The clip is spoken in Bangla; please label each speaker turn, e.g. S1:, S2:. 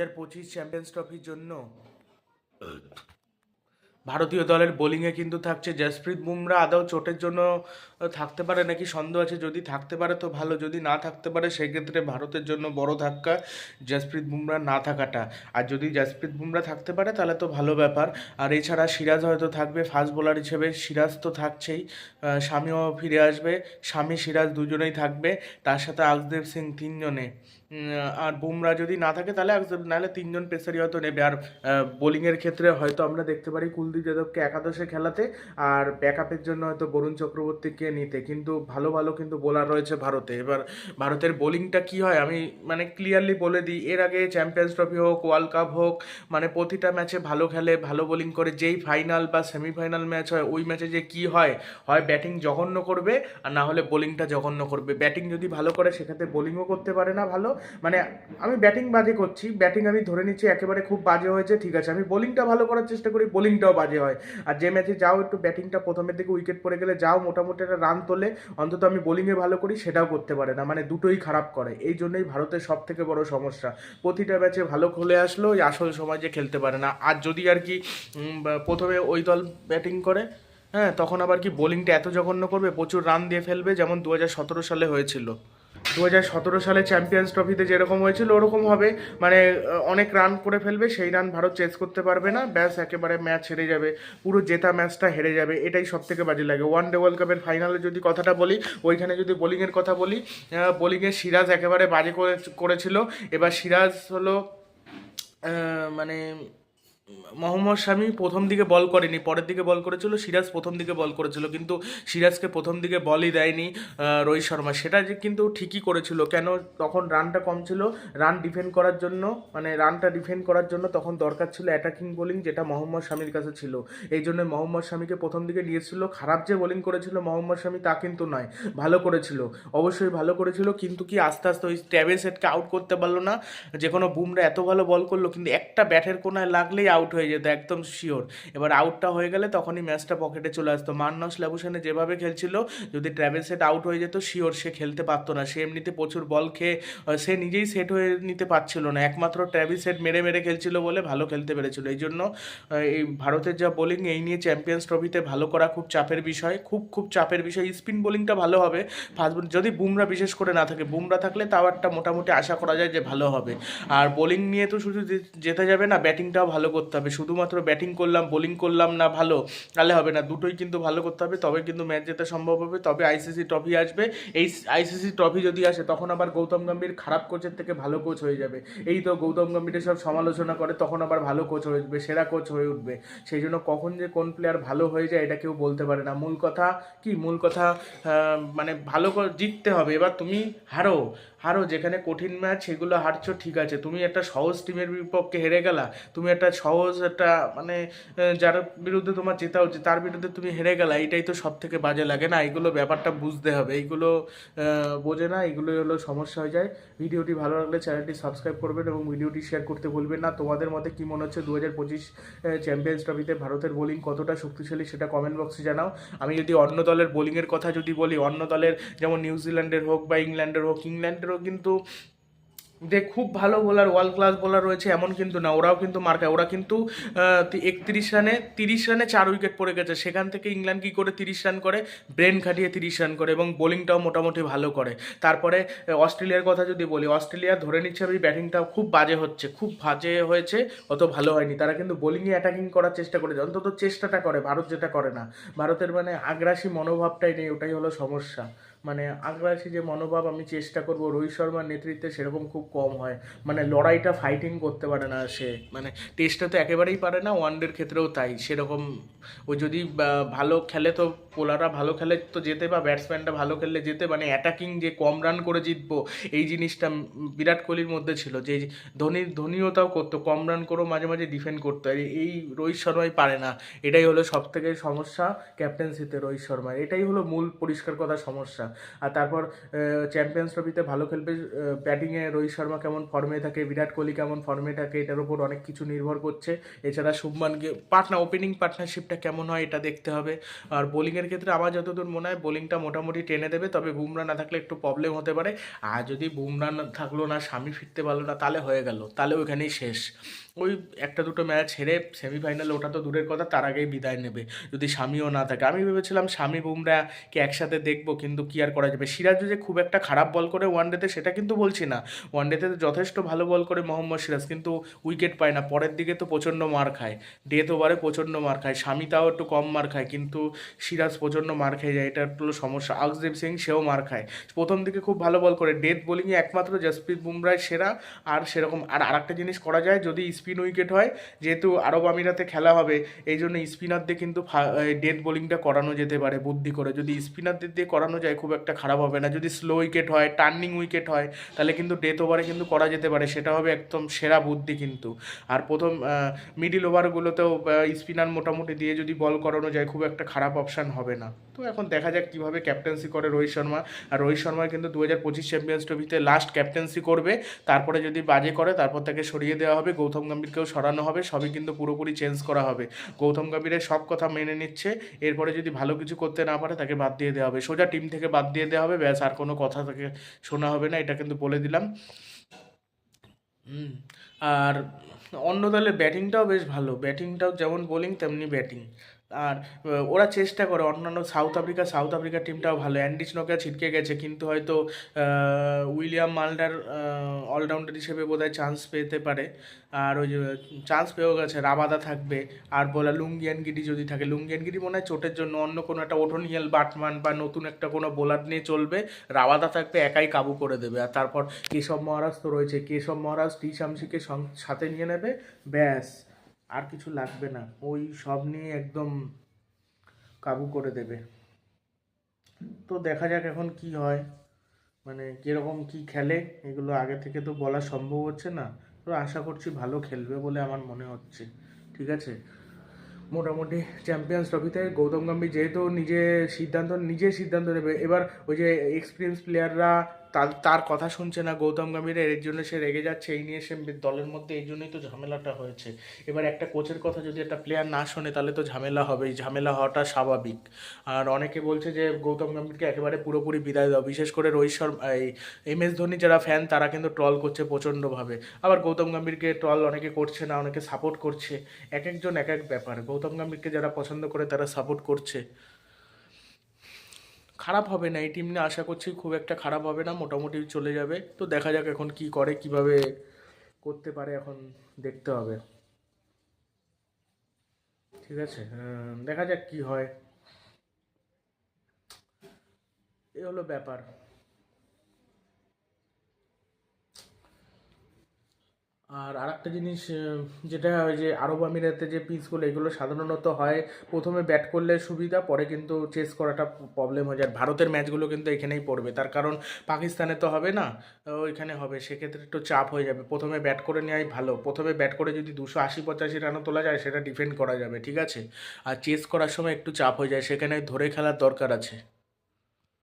S1: হাজার পঁচিশ চ্যাম্পিয়ন্স ট্রফির জন্য। ভারতীয় দলের বোলিংয়ে কিন্তু থাকছে জসপ্রীত বুমরা। আদৌ চোটের জন্য থাকতে পারে নাকি সন্দেহ আছে? যদি থাকতে পারে তো ভালো, যদি না থাকতে পারে সেক্ষেত্রে ভারতের জন্য বড় ধাক্কা জসপ্রীত বুমরা না থাকাটা। আর যদি জসপ্রীত বুমরা থাকতে পারে তাহলে তো ভালো ব্যাপার। আর এছাড়া সিরাজ হয়তো থাকবে ফাস্ট বোলার হিসেবে সিরাজ তো থাকছেই। স্বামীও ফিরে আসবে, স্বামী, সিরাজ দুজনেই থাকবে, তার সাথে আকদেব সিং তিনজনে। আর বুমরা যদি না থাকে তাহলে নাহলে তিনজন পেসারই হয়তো নেবে। আর বোলিংয়ের ক্ষেত্রে হয়তো আমরা দেখতে পারি কুলদীপ যাদবকে একাদশে খেলাতে, আর ব্যাকআপের জন্য হয়তো বরুণ চক্রবর্তীকে নিতে, কিন্তু ভালো ভালো কিন্তু বোলার রয়েছে ভারতে। এবার ভারতের বোলিংটা কি হয়? আমি মানে ক্লিয়ারলি বলে দিই, এর আগে চ্যাম্পিয়ন্স ট্রফি হোক ওয়ার্ল্ড কাপ হোক মানে প্রতিটা ম্যাচে ভালো খেলে, ভালো বোলিং করে, যেই ফাইনাল বা সেমিফাইনাল ম্যাচ হয়, ওই ম্যাচে যে কি হয় হয় ব্যাটিং জঘন্য করবে, আর না হলে বোলিংটা জঘন্য করবে। ব্যাটিং যদি ভালো করে, সেক্ষেত্রে বোলিংও করতে পারে না ভালো। মানে আমি ব্যাটিং বাজে করছি ব্যাটিং আমি ধরে নিচ্ছি একেবারে খুব বাজে হয়েছে, ঠিক আছে। আমি বোলিংটা ভালো করার চেষ্টা করি বোলিংটাও বাজে হয়। আর যে ম্যাচে যাও, একটু ব্যাটিংটা প্রথমের দিকে উইকেট পড়ে গেলে, যাও, মোটামুটি একটা রান তোলে, অন্তত আমি বোলিংয়ে ভালো করি, সেটাও করতে পারে না। মানে দুটোই খারাপ করে। এই জন্যই ভারতের সব থেকে বড় সমস্যা। প্রতিটা ম্যাচে ভালো খেলে আসলো আসল সময় যে খেলতে পারে না। আর যদি আর কি প্রথমে ওই দল ব্যাটিং করে হ্যাঁ তখন আবার কি বোলিংটা এত জঘন্য করবে, প্রচুর রান দিয়ে ফেলবে, যেমন দু হাজার সতেরো সালে হয়েছিল। দু হাজার সতেরো সালে চ্যাম্পিয়ন্স ট্রফিতে যেরকম হয়েছিল, ওরকম হবে। মানে অনেক রান করে ফেলবে, সেই রান ভারত চেস করতে পারবে না। ব্যাস, একেবারে ম্যাচ হেরে যাবে। পুরো জেতা ম্যাচটা হেরে যাবে। এটাই সব থেকে বাজে লাগে। ওয়ান ডে ওয়ার্ল্ড কাপের ফাইনালে যদি কথাটা বলি, ওইখানে যদি বোলিংয়ের কথা বলি বোলিংয়ে সিরাজ একেবারে বাজে করে, করেছিল। এবার সিরাজ হলো মানে মোহাম্মদ শামি প্রথম দিকে বল করেনি, পরের দিকে বল করেছিল, সিরাজ প্রথম দিকে বল করেছিল, কিন্তু সিরাজকে প্রথম দিকে বলই দেয়নি রোহিত শর্মা। সেটা যে কিন্তু ঠিকই করেছিল, কেন তখন রানটা কম ছিল, রান ডিফেন্ড করার জন্য মানে রানটা ডিফেন্ড করার জন্য তখন দরকার ছিল অ্যাটাকিং বোলিং যেটা মোহাম্মদ শামির কাছে ছিল। এই জন্য মোহাম্মদ শামিকে প্রথম দিকে নিয়েছিল, খারাপ যে বোলিং করেছিল মোহাম্মদ শামি তা কিন্তু নয়, ভালো করেছিল, অবশ্যই ভালো করেছিল, কিন্তু কি আস্তে আস্তে ওই ট্যাবেল সেটকে আউট করতে পারল না, যে কোনো বুমরা এত ভালো বল করল, কিন্তু একটা ব্যাটের কোনায় লাগলেই আউট হয়ে যেত, একদম শিওর এবার আউটটা হয়ে গেলে তখনই ম্যাচটা পকেটে চলে আসতো। মান্নস ল্যাবুসানে যেভাবে খেলছিল, যদি ট্র্যাভেল সেট আউট হয়ে যেত শিওর সে খেলতে পারতো না। সে এমনিতে প্রচুর বল খেয়ে সে নিজেই সেট হয়ে নিতে পারছিল না। একমাত্র ট্র্যাভেল সেট মেরে মেরে খেলছিল বলে ভালো খেলতে পেরেছিল। এই জন্য এই ভারতের যা বোলিং এই নিয়ে চ্যাম্পিয়ন্স ট্রফিতে ভালো করা খুব চাপের বিষয়। খুব খুব চাপের বিষয়। স্পিন বোলিংটা ভালো হবে। ফাস্ট যদি বুমরা বিশেষ করে না থাকে, বুমরা থাকলে তাও একটা মোটামুটি আশা করা যায় যে ভালো হবে। আর বোলিং নিয়ে তো শুধু যেতে যাবে না ব্যাটিংটাও ভালো করতে হবে। শুধুমাত্র ব্যাটিং করলাম, বোলিং করলাম না ভালো, তাহলে হবে না। দুটোই কিন্তু ভালো করতে হবে, তবে কিন্তু ম্যাচ জেতা সম্ভব হবে, তবে আইসিসি ট্রফি আসবে। এই আইসিসি ট্রফি যদি আসে, তখন আবার গৌতম গম্ভীর খারাপ কোচের থেকে ভালো কোচ হয়ে যাবে। এই তো গৌতম গম্ভীরের সব সমালোচনা করে, তখন আবার ভালো কোচ হয়ে উঠবে, সেরা কোচ হয়ে উঠবে। সেই জন্য কখন যে কোন প্লেয়ার ভালো হয়ে যায়, এটা কেউ বলতে পারে না। মূল কথা কি? মূল কথা মানে ভালো জিততে হবে। এবার তুমি হারো হারো। যেখানে কঠিন ম্যাচ সেগুলো হারছো, ঠিক আছে। তুমি একটা সহজ টিমের বিপক্ষে হেরে গেলা। তুমি একটা সহজ একটা মানে যার বিরুদ্ধে তোমার জেতা উচিত, তার বিরুদ্ধে তুমি হেরে গেলা এটাই তো সব থেকে বাজে লাগে না? এইগুলো ব্যাপারটা বুঝতে হবে। এইগুলো বোঝে না এগুলোই হলো সমস্যা হয়ে যায়। ভিডিওটি ভালো লাগলে চ্যানেলটি সাবস্ক্রাইব করবেন এবং ভিডিওটি শেয়ার করতে ভুলবেন না। তোমাদের মতে কী মনে হচ্ছে দু হাজার পঁচিশ চ্যাম্পিয়ন্স ট্রফিতে ভারতের বোলিং কতটা শক্তিশালী সেটা কমেন্ট বক্সে জানাও। আমি যদি অন্য দলের বোলিংয়ের কথা যদি বলি, অন্য দলের যেমন নিউজিল্যান্ডের হোক বা ইংল্যান্ডের হোক, ইংল্যান্ডেরও কিন্তু যে খুব ভালো বোলার ওয়ার্ল্ড ক্লাস বোলার রয়েছে, এমন কিন্তু না। ওরাও কিন্তু মার খায় ওরা কিন্তু একত্রিশ রানে, তিরিশ রানে চার উইকেট পড়ে গেছে। সেখান থেকে ইংল্যান্ড কী করে তিরিশ রান করে? ব্রেন খাটিয়ে তিরিশ রান করে এবং বোলিংটাও মোটামুটি ভালো করে। তারপরে অস্ট্রেলিয়ার কথা যদি বলি, অস্ট্রেলিয়া ধরে নিচ্ছে আমি ব্যাটিংটাও খুব বাজে হচ্ছে, খুব বাজে হয়েছে, অত ভালো হয়নি। তারা কিন্তু বোলিংয়ে অ্যাটাকিং করার চেষ্টা করেছে। অন্তত চেষ্টাটা করে, ভারত যেটা করে না। ভারতের মানে আগ্রাসী মনোভাবটাই নেই, ওটাই হলো সমস্যা। মানে আগ্রাসী যে মনোভাব আমি চেষ্টা করব রোহিত শর্মার নেতৃত্বে সেরকম খুব কম হয়। মানে লড়াইটা ফাইটিং করতে পারে না সে। মানে টেস্টটা তো একেবারেই পারে না ওয়ানডের ক্ষেত্রেও তাই। সেরকম ও যদি ভালো খেলে তো বোলাররা ভালো খেলে তো যেতে বা ব্যাটসম্যানটা ভালো খেললে যেতে মানে অ্যাটাকিং যে কম রান করে জিতবো, এই জিনিসটা বিরাট কোহলির মধ্যে ছিল। যে ধোনি, ধোনিওতাও করতো, কম রান করেও মাঝে মাঝে ডিফেন্ড করতো। এই রোহিত শর্মাই পারে না। এটাই হলো সব থেকে সমস্যা ক্যাপ্টেন্সিতে রোহিত শর্মার। এটাই হলো মূল পরিষ্কার কথা সমস্যা। আর তারপর চ্যাম্পিয়ন্স ট্রফিতে ভালো খেলবে ব্যাটিংয়ে রোহিত শর্মা কেমন ফর্মে থাকে, বিরাট কোহলি কেমন ফর্মে থাকে, এটার উপর অনেক কিছু নির্ভর করছে। এছাড়া শুভমানকে পার্টনার ওপেনিং পার্টনারশিপটা কেমন হয়, এটা দেখতে হবে। আর বোলিংয়ের ক্ষেত্রে আমার যতদূর মনে হয় বোলিংটা মোটামুটি টেনে দেবে, তবে বুমরা না থাকলে একটু প্রবলেম হতে পারে। আর যদি বুমরা না থাকল না, স্বামী ফিরতে পারল না, তাহলে হয়ে গেল, তাহলে ওইখানেই শেষ। ওই একটা দুটো ম্যাচ হেরে সেমিফাইনালে ওটা তো দূরের কথা, তার আগেই বিদায় নেবে, যদি স্বামীও না থাকে। আমি ভেবেছিলাম স্বামী বুমরাকে একসাথে দেখব, কিন্তু কি আর করা যাবে? সিরাজও যে খুব একটা খারাপ বল করে ওয়ানডেতে সেটা কিন্তু বলছি না। ওয়ানডেতে তো যথেষ্ট ভালো বল করে মোহাম্মদ সিরাজ, কিন্তু উইকেট পায় না। পরের দিকে তো প্রচণ্ড মার খায়। ডেথ ওভারে প্রচণ্ড মার খায়। স্বামী তাও একটু কম মার খায়, কিন্তু সিরাজ প্রচণ্ড মার খেয়ে যায় এটা একটু সমস্যা। আকসদীপ সিং, সেও মার খায়। প্রথম দিকে খুব ভালো বল করে। ডেথ বোলিংয়ে একমাত্র জসপ্রীত বুমরায় সেরা। আর সেরকম আর আরেকটা জিনিস করা যায়, যদি স্পিন উইকেট হয়, যেহেতু আরব আমিরাতে খেলা হবে, এই জন্য স্পিনারদের কিন্তু ডেথ বোলিংটা করানো যেতে পারে, বুদ্ধি করে। যদি স্পিনারদের দিয়ে করানো যায়, খুব একটা খারাপ হবে না। যদি স্লো উইকেট হয় টার্নিং উইকেট হয়, তাহলে কিন্তু ডেথ ওভারে কিন্তু করা যেতে পারে। সেটা হবে একদম সেরা বুদ্ধি কিন্তু। আর প্রথম মিডিল ওভারগুলোতেও স্পিনার মোটামুটি দিয়ে যদি বল করানো যায়, খুব একটা খারাপ অপশান হবে না। তো এখন দেখা যাক কীভাবে ক্যাপ্টেন্সি করে রোহিত শর্মা। আর রোহিত শর্মা কিন্তু দু হাজার পঁচিশ চ্যাম্পিয়ন্স ট্রফিতে লাস্ট ক্যাপ্টেন্সি করবে। তারপরে যদি বাজে করে, তারপর তাকে সরিয়ে দেওয়া হবে। গৌতম গম্ভীরকেও সরানো হবে। সবই কিন্তু পুরোপুরি চেঞ্জ করা হবে। গৌতম গম্ভীরের সব কথা মেনে নিচ্ছে। এরপরে যদি ভালো কিছু করতে না পারে, তাকে বাদ দিয়ে দেওয়া হবে। সোজা টিম থেকে বাদ দিয়ে দেওয়া হবে। ব্যাস, আর কোনো কথা তাকে শোনা হবে না। এটা কিন্তু বলে দিলাম। আর অন্য দলের ব্যাটিংটাও বেশ ভালো। ব্যাটিংটাও যেমন বোলিং তেমনি ব্যাটিং আর ওরা চেষ্টা করে, অন্যান্য সাউথ আফ্রিকা, সাউথ আফ্রিকার টিমটাও ভালো। অ্যান্ডিস নোকিয়া ছিটকে গেছে, কিন্তু হয়তো উইলিয়াম মাল্ডার অলরাউন্ডার হিসেবে বোধহয় চান্স পেতে পারে। আর ওই চান্স পেয়েও গেছে, রাবাদা থাকবে। আর বলা লুঙ্গিয়ানগিরি যদি থাকে লুঙ্গিয়ানগিরি মনে হয় চোটের জন্য অন্য কোনো একটা ওঠোনিয়াল বাটমান বা নতুন একটা কোনো বোলার নিয়ে চলবে। রাবাদা থাকবে, একাই কাবু করে দেবে। আর তারপর কেশব মহারাজ তো রয়েছে। কেশব মহারাজ, টি শামসিকে সাথে নিয়ে নেবে, ব্যাস। আর কিছু লাগবে না। ওই সব নিয়ে একদম কাবু করে দেবে। তো দেখা যাক এখন কি হয়। মানে কীরকম কি খেলে, এগুলো আগে থেকে তো বলা সম্ভব হচ্ছে না। তো আশা করছি ভালো খেলবে বলে আমার মনে হচ্ছে। ঠিক আছে? মোটামুটি চ্যাম্পিয়ন্স ট্রফিতে গৌতম গম্ভীর যেহেতু নিজে সিদ্ধান্ত নিজে সিদ্ধান্ত নেবে, এবার ওই যে এক্সপিরিয়েন্স প্লেয়াররা তার কথা শুনছে না গৌতম গম্ভীরের, এর জন্য সে রেগে যাচ্ছে, এই নিয়ে সে দলের মধ্যে, এই জন্যই তো ঝামেলাটা হয়েছে। এবার একটা কোচের কথা যদি একটা প্লেয়ার না শোনে, তাহলে তো ঝামেলা হবেই, ঝামেলা হওয়াটা স্বাভাবিক। আর অনেকে বলছে যে, গৌতম গম্ভীরকে একেবারে পুরোপুরি বিদায় দাও, বিশেষ করে রোহিত শর্মা, এই এম এস ধোনি যারা ফ্যান তারা কিন্তু ট্রল করছে প্রচণ্ডভাবে। আবার গৌতম গম্ভীরকে ট্রল অনেকে করছে না, অনেকে সাপোর্ট করছে। এক একজন এক এক ব্যাপার। গৌতম গম্ভীরকে যারা পছন্দ করে, তারা সাপোর্ট করছে। খারাপ হবে না, এই টিম নিয়ে আশা করছি খুব একটা খারাপ হবে না, মোটামুটি চলে যাবে। তো দেখা যাক এখন কি করে, কীভাবে করতে পারে এখন দেখতে হবে। ঠিক আছে দেখা যাক কি হয়। এই হলো ব্যাপার। আর আরেকটা জিনিস যেটা হয় যে আরব আমিরাতে যে পিচগুলো এগুলো সাধারণত হয়, প্রথমে ব্যাট করলে সুবিধা, পরে কিন্তু চেস করাটা প্রবলেম হয়ে যায়। ভারতের ম্যাচগুলো কিন্তু এখানেই পড়বে। তার কারণ পাকিস্তানে তো হবে না ওইখানে হবে। সেক্ষেত্রে একটু চাপ হয়ে যাবে। প্রথমে ব্যাট করে নেওয়াই ভালো। প্রথমে ব্যাট করে যদি দুশো আশি পঁচাশি রানও তোলা যায়, সেটা ডিফেন্ড করা যাবে, ঠিক আছে? আর চেস করার সময় একটু চাপ হয়ে যায়। সেখানে ধরে খেলার দরকার আছে।